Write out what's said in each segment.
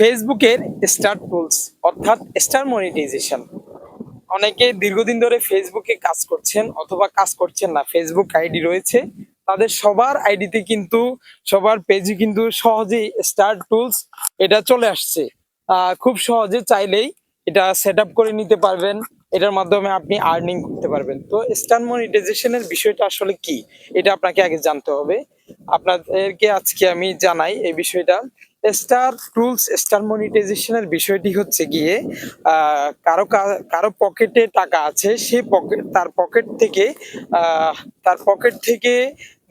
ফেসবুকের star tools অর্থাৎ star monetization অনেকে দীর্ঘদিন ধরে ফেসবুকে কাজ করছেন অথবা কাজ করছেন না। ফেসবুক আইডি রয়েছে। তাদের সবার আইডিতে কিন্তু, সবার পেজে কিন্তু সহজেই স্টার টুলস এটা চলে আসছে। খুব সহজে চাইলেই এটা সেট করে নিতে পারবেন। এটার মাধ্যমে আপনি আর্নিং করতে পারবেন। তো স্টার মনিটাইজেশনের বিষয়টা আসলে কি? এটা আপনাকে আগে জানতে হবে। আপনাদেরকে আজকে আমি জানাই এই বিষয়টা। স্টার টুলস, স্টার মনিটাইজেশনের বিষয়টি হচ্ছে গিয়ে কারও কারও পকেটে টাকা আছে, সে পকেট তার পকেট থেকে তার পকেট থেকে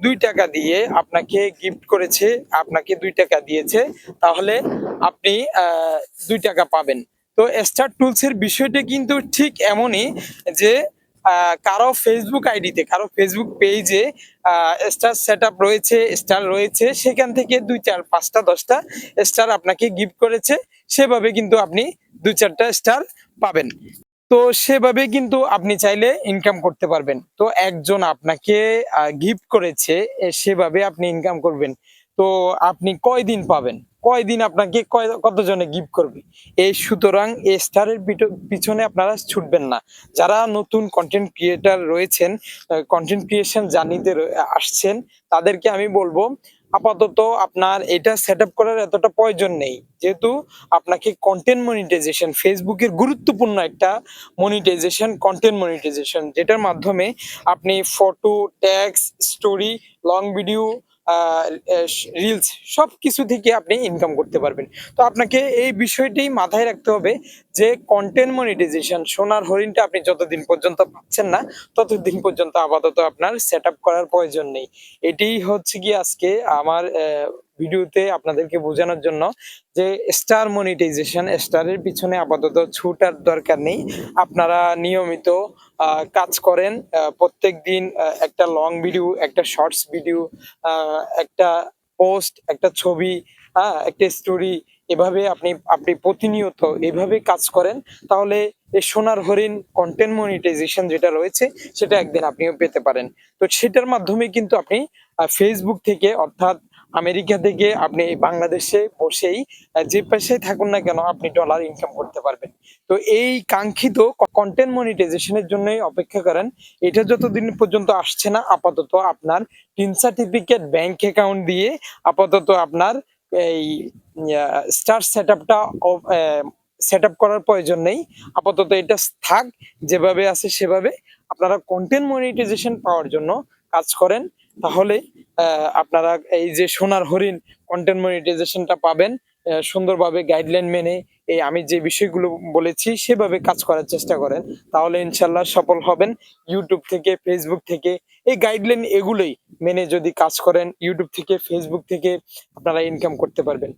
দুই টাকা দিয়ে আপনাকে গিফট করেছে, আপনাকে দুই টাকা দিয়েছে, তাহলে আপনি দুই টাকা পাবেন। তো স্টার টুলস এর বিষয়টা কিন্তু ঠিক এমনই যে কারও ফেসবুক আইডিতে কারও ফেসবুক পেজে স্টার সেট রয়েছে স্টার রয়েছে, সেখান থেকে দুই চার, পাঁচটা, দশটা স্টার আপনাকে গিফট করেছে। সেভাবে কিন্তু আপনি দুই চারটা স্টার পাবেন। তো সেভাবে কিন্তু আপনি চাইলে ইনকাম করতে পারবেন। তো একজন আপনাকে গিফট করেছে সেভাবে আপনি ইনকাম করবেন। তো আপনি কয়দিন পাবেন? কয়দিন আপনাকে কতজনে গিফট করবে? এই সুতরাং এই স্টারের পিছনে আপনারা ছুটবেন না। যারা নতুন কন্টেন্ট ক্রিয়েটার রয়েছেন কন্টেন্ট ক্রিয়েশন জার্নিতে আসছেন, তাদেরকে আমি বলব, আপাতত আপনার এটা সেট আপ করার এতটা প্রয়োজন নেই। যেহেতু আপনাকে কন্টেন্ট মনিটাইজেশন ফেসবুকের গুরুত্বপূর্ণ একটা মনিটাইজেশন কন্টেন্ট মনিটাইজেশন যেটার মাধ্যমে আপনি photo text story long video reels সব কিছু থেকে আপনি ইনকাম করতে পারবেন। তো আপনাকে এই বিষয়টি মাথায় রাখতে হবে যে কন্টেন্ট মনিটাইজেশন সোনার হরিণটা আপনি যতদিন পর্যন্ত পাচ্ছেন না, ততদিন পর্যন্ত আপাতত আপনার সেট করার প্রয়োজন নেই। এটি হচ্ছে কি আজকে আমার ভিডিওতে আপনাদেরকে বোঝানোর জন্য যে স্টার মনিটাইজেশন, স্টারের পিছনে আপাতত ছুটার দরকার নেই। আপনারা নিয়মিত কাজ করেন প্রত্যেক দিন একটা লং ভিডিও একটা শর্টস ভিডিও একটা পোস্ট একটা ছবি হ্যাঁ একটা স্টোরি এভাবে আপনি আপনি প্রতিনিয়ত এভাবে কাজ করেন। তাহলে এই সোনার হরিণ কন্টেন্ট মনিটাইজেশন যেটা রয়েছে, সেটা একদিন আপনিও পেতে পারেন। তো সেটার মাধ্যমে কিন্তু আপনি ফেসবুক থেকে অর্থাৎ আমেরিকা থেকে আপনি বাংলাদেশে বসেই যে পেশায় থাকুন না কেন আপনি ডলার ইনকাম করতে পারবেন। তো এই কাঙ্ক্ষিত কন্টেন্ট মনিটাইজেশনের জন্যই অপেক্ষা করেন। এটা যতদিন পর্যন্ত আসছে না, আপাতত আপনার টিন সার্টিফিকেট ব্যাংক অ্যাকাউন্ট দিয়ে আপাতত আপনার এই স্টার সেট আপটা সেট আপ করার প্রয়োজন নেই। আপাতত এটা থাক, যেভাবে আছে সেভাবে আপনারা কন্টেন্ট মনিটাইজেশন পাওয়ার জন্য কাজ করেন। তাহলে আপনারা এই যে সোনার হরিণ কন্টেন্ট মনিটাইজেশনটা পাবেন সুন্দরভাবে গাইডলাইন মেনে এই আমি যে বিষয়গুলো বলেছি সেভাবে কাজ করার চেষ্টা করেন। তাহলে ইনশাল্লাহ সফল হবেন। ইউটিউব থেকে ফেসবুক থেকে এই গাইডলাইন এগুলোই মেনে যদি কাজ করেন ইউটিউব থেকে ফেসবুক থেকে আপনারা ইনকাম করতে পারবেন।